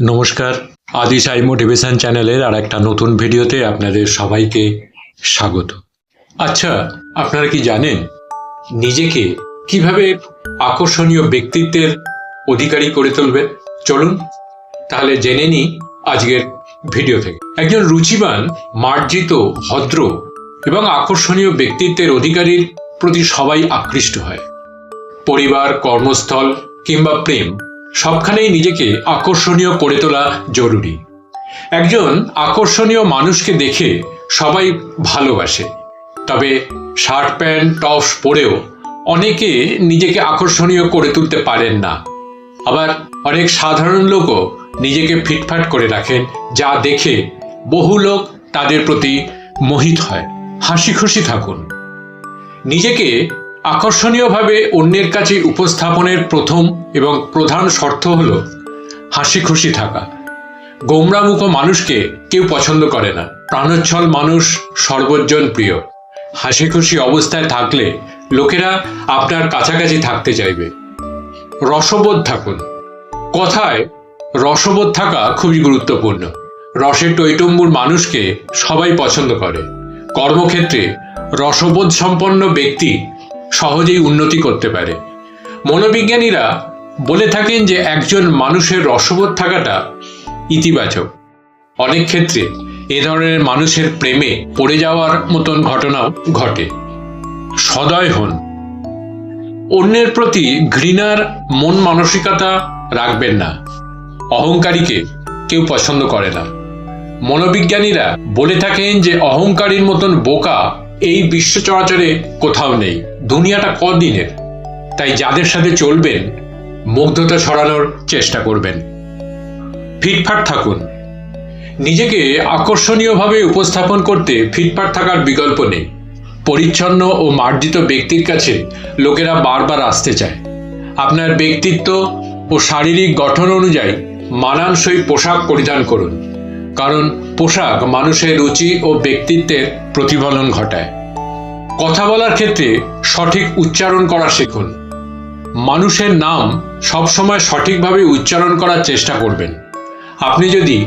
নমস্কার। আদি সাই মোটিভেশন চ্যানেলের আর একটা নতুন ভিডিওতে আপনাদের সবাইকে স্বাগত। আচ্ছা আপনারা কি জানেন নিজেকে কীভাবে আকর্ষণীয় ব্যক্তিত্বের অধিকারী করে তুলবেন? চলুন, তাহলে জেনে নিই আজকের ভিডিও থেকে। একজন রুচিবান, মার্জিত, ভদ্র এবং আকর্ষণীয় ব্যক্তিত্বের অধিকারীর প্রতি সবাই আকৃষ্ট হয়। পরিবার, কর্মস্থল কিংবা প্রেম সবখানেই নিজেকে আকর্ষণীয় করে তোলা জরুরি। একজন আকর্ষণীয় মানুষকে দেখে সবাই ভালোবাসে। তবে শার্ট প্যান্ট, টপস পরেও অনেকে নিজেকে আকর্ষণীয় করে তুলতে পারেন না। আবার অনেক সাধারণ লোকও নিজেকে ফিটফাট করে রাখেন, যা দেখে বহু লোক তাদের প্রতি মোহিত হয় হাসি খুশি থাকুন। নিজেকে আকর্ষণীয়ভাবে অন্যের কাছে উপস্থাপনের প্রথম এবং প্রধান শর্ত হল হাসি খুশি থাকা। গোমরামুখ মানুষকে কেউ পছন্দ করে না। প্রাণোচ্ছল মানুষ সর্বজন প্রিয়। হাসি খুশি অবস্থায় থাকলে লোকেরা আপনার কাছাকাছি থাকতে চাইবে। রসবোধ থাকুন। কথায়, রসবোধ থাকা খুবই গুরুত্বপূর্ণ। রসের টৈটম্বুর মানুষকে সবাই পছন্দ করে। কর্মক্ষেত্রে রসবোধ সম্পন্ন ব্যক্তি সহজেই উন্নতি করতে পারে। মনোবিজ্ঞানীরা বলে থাকেন যে একজন মানুষের রসবোধ থাকাটা ইতিবাচক। অনেক ক্ষেত্রে এ ধরনের মানুষের প্রেমে পড়ে যাওয়ার মতন ঘটনাও ঘটে। সদয় হন। অন্যের প্রতি ঘৃণার মন মানসিকতা রাখবেন না। অহংকারীকে কেউ পছন্দ করে না। মনোবিজ্ঞানীরা বলে থাকেন যে অহংকারীর মতন বোকা এই বিশ্ব চরাচরে কোথাও নেই। দুনিয়াটা কদিনের। তাই যাদের সাথে চলবেন, মুগ্ধতা সরানোর চেষ্টা করবেন। ফিটফাট থাকুন। নিজেকে আকর্ষণীয়ভাবে উপস্থাপন করতে ফিটফাট থাকার বিকল্প নেই। পরিচ্ছন্ন ও মার্জিত ব্যক্তির কাছে লোকেরা বারবার আসতে চায়। আপনার ব্যক্তিত্ব ও শারীরিক গঠন অনুযায়ী মানানসই পোশাক পরিধান করুন। কারণ পোশাক মানুষের রুচি ও ব্যক্তিত্বের প্রতিফলন ঘটায়। কথা বলার ক্ষেত্রে সঠিক উচ্চারণ করা শিখুন। মানুষের নাম সবসময় সঠিকভাবে উচ্চারণ করার চেষ্টা করবেন। আপনি যদি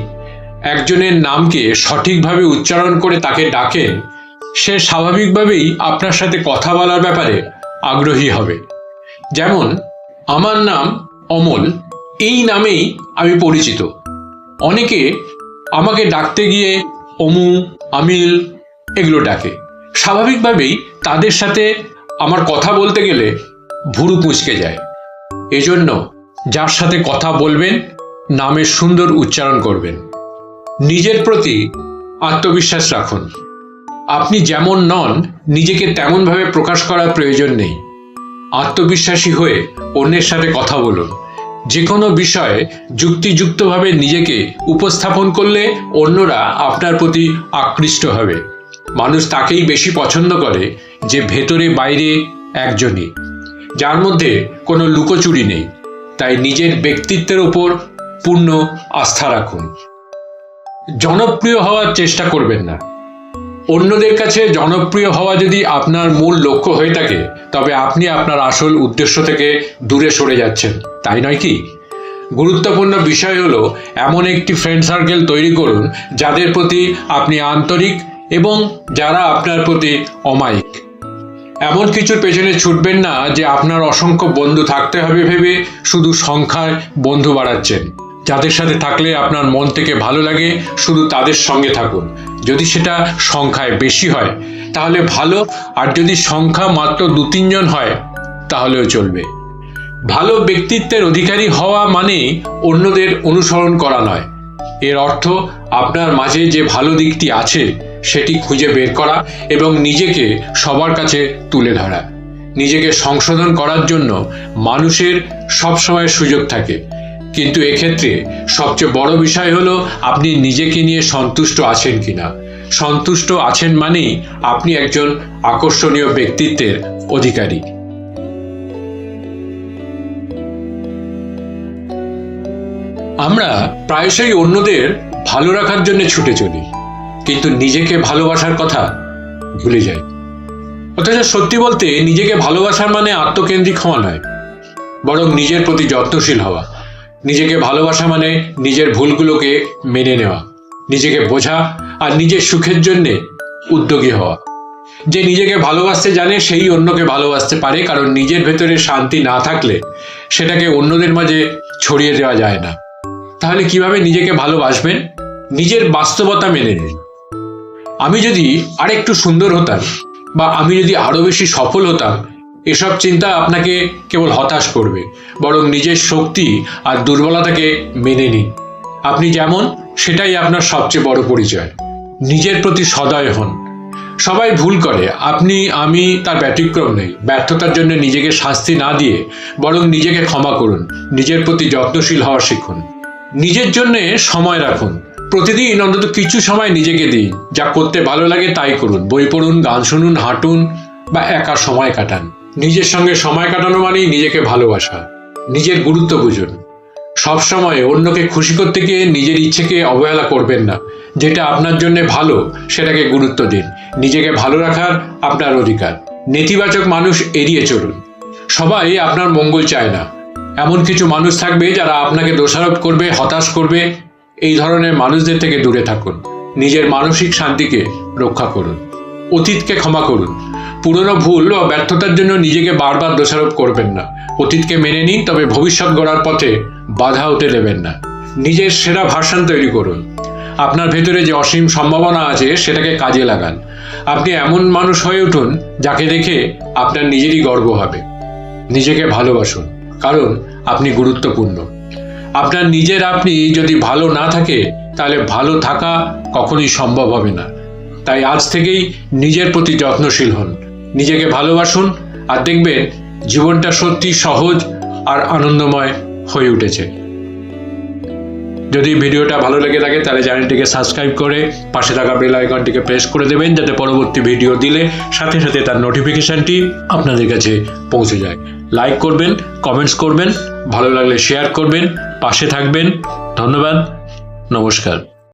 একজনের নামকে সঠিকভাবে উচ্চারণ করে তাকে ডাকেন, সে স্বাভাবিকভাবেই আপনার সাথে কথা বলার ব্যাপারে আগ্রহী হবে। যেমন, আমার নাম অমল, এই নামেই আমি পরিচিত। অনেকে আমাকে ডাকতে গিয়ে অমু, আমিল এগুলো ডাকে। স্বাভাবিকভাবেই তাদের সাথে আমার কথা বলতে গেলে ভুরু কুঁচকে যায়। এজন্য যার সাথে কথা বলবেন, নামের সুন্দর উচ্চারণ করবেন। নিজের প্রতি আত্মবিশ্বাস রাখুন। আপনি যেমন নন, নিজেকে তেমনভাবে প্রকাশ করার প্রয়োজন নেই। আত্মবিশ্বাসী হয়ে অন্যের সাথে কথা বলুন। যে কোনো বিষয়ে যুক্তিযুক্তভাবে নিজেকে উপস্থাপন করলে অন্যরা আপনার প্রতি আকৃষ্ট হবে। মানুষ তাকেই বেশি পছন্দ করে যে ভেতরে বাইরে একজনই, যার মধ্যে কোনো লুকোচুরি নেই। তাই নিজের ব্যক্তিত্বের ওপর পূর্ণ আস্থা রাখুন। জনপ্রিয় হওয়ার চেষ্টা করবেন না। অন্যদের কাছে জনপ্রিয় হওয়া যদি আপনার মূল লক্ষ্য হয়ে থাকে, তবে আপনি আপনার আসল উদ্দেশ্য থেকে দূরে সরে যাচ্ছেন। তাই নয় কি? গুরুত্বপূর্ণ বিষয় হলো, এমন একটি ফ্রেন্ড সার্কেল তৈরি করুন, যাদের প্রতি আপনি আন্তরিক এবং যারা আপনার প্রতি অমায়িক। এমন কিছুর পেছনে ছুটবেন না যে আপনার অসংখ্য বন্ধু থাকতে হবে ভেবে শুধু সংখ্যায় বন্ধু বাড়াচ্ছেন। যাদের সাথে থাকলে আপনার মন থেকে ভালো লাগে, শুধু তাদের সঙ্গে থাকুন। যদি সেটা সংখ্যায় বেশি হয়, তাহলে ভালো, আর যদি সংখ্যা মাত্র দু তিনজন হয়, তাহলেও চলবে। ভালো ব্যক্তিত্বের অধিকারী হওয়া মানে অন্যদের অনুসরণ করা নয়। এর অর্থ, আপনার মাঝে যে ভালো দিকটি আছে, সেটি খুঁজে বের করা এবং নিজেকে সবার কাছে তুলে ধরা। নিজেকে সংশোধন করার জন্য মানুষের সবসময় সুযোগ থাকে। কিন্তু এক্ষেত্রে সবচেয়ে বড় বিষয় হলো আপনি নিজেকে নিয়ে সন্তুষ্ট আছেন কিনা। সন্তুষ্ট আছেন মানেই আপনি একজন আকর্ষণীয় ব্যক্তিত্বের অধিকারী। আমরা প্রায়শই অন্যদের ভালো রাখার জন্য ছুটে চলি, কিন্তু নিজেকে ভালোবাসার কথা ভুলে যাই। অথচ সত্যি বলতে নিজেকে ভালোবাসার মানে আত্মকেন্দ্রিক হওয়া নয়, বরং নিজের প্রতি যত্নশীল হওয়া। নিজেকে ভালোবাসা মানে নিজের ভুলগুলোকে মেনে নেওয়া, নিজেকে বোঝা আর নিজের সুখের জন্যে উদ্যোগী হওয়া। যে নিজেকে ভালোবাসতে জানে, সেই অন্যকে ভালোবাসতে পারে, কারণ নিজের ভেতরে শান্তি না থাকলে সেটাকে অন্যদের মাঝে ছড়িয়ে দেওয়া যায় না। তাহলে কীভাবে নিজেকে ভালোবাসবেন? নিজের বাস্তবতা মেনে নিন। আমি যদি আরেকটু সুন্দর হতাম বা আমি যদি আরও বেশি সফল হতাম এসব চিন্তা আপনাকে কেবল হতাশ করবে, বরং নিজের শক্তি আর দুর্বলতাকে মেনে নিন। আপনি যেমন, সেটাই আপনার সবচেয়ে বড় পরিচয়। নিজের প্রতি সদয় হন। সবাই ভুল করে, আপনি, আমি তার ব্যতিক্রম নেই। ব্যর্থতার জন্য নিজেকে শাস্তি না দিয়ে, বরং নিজেকে ক্ষমা করুন। নিজের প্রতি যত্নশীল হওয়া শিখুন। নিজের জন্যে সময় রাখুন। প্রতিদিন অন্তত কিছু সময় নিজেকে দিন। যা করতে ভালো লাগে তাই করুন। বই পড়ুন, গান শুনুন, হাঁটুন বা একা সময় কাটান। নিজের সঙ্গে সময় কাটানো মানেই নিজেকে ভালোবাসা, নিজের গুরুত্ব বুঝুন। সবসময় অন্যকে খুশি করতে গিয়ে নিজের ইচ্ছেকে অবহেলা করবেন না। যেটা আপনার জন্য ভালো, সেটাকে গুরুত্ব দিন। নিজেকে ভালো রাখার আপনার অধিকার। নেতিবাচক মানুষ এড়িয়ে চলুন। সবাই আপনার মঙ্গল চায় না। এমন কিছু মানুষ থাকবে যারা আপনাকে দোষারোপ করবে, হতাশ করবে। এই ধরনের মানুষদের থেকে দূরে থাকুন। নিজের মানসিক শান্তিকে রক্ষা করুন। অতীতকে ক্ষমা করুন। পুরনো ভুল বা ব্যর্থতার জন্য নিজেকে বারবার দোষারোপ করবেন না। অতীতকে মেনে নিন, তবে ভবিষ্যৎ গড়ার পথে বাধা হতে দেবেন না। নিজের সেরা ভার্সান তৈরি করুন। আপনার ভেতরে যে অসীম সম্ভাবনা আছে, সেটাকে কাজে লাগান। আপনি এমন মানুষ হয়ে উঠুন, যাকে দেখে আপনার নিজেরই গর্ব হবে। নিজেকে ভালোবাসুন, কারণ আপনি গুরুত্বপূর্ণ। আপনার নিজের আপনি যদি ভালো না থাকে, তাহলে ভালো থাকা কখনোই সম্ভব হবে না। তাই আজ থেকেই নিজের প্রতি যত্নশীল হন। নিজেকে ভালোবাসুন আর দেখবেন জীবনটা সত্যি সহজ আর আনন্দময় হয়ে উঠেছে। যদি ভিডিওটা ভালো লেগে থাকে, তাহলে চ্যানেলটিকে সাবস্ক্রাইব করে পাশে থাকা বেল আইকনটিকে প্রেস করে দেবেন, যাতে পরবর্তী ভিডিও দিলে সাথে সাথে তার নোটিফিকেশনটি আপনাদের কাছে পৌঁছে যায়। লাইক করবেন কমেন্টস করবেন, ভালো লাগলে শেয়ার করবেন, পাশে থাকবেন। ধন্যবাদ, নমস্কার।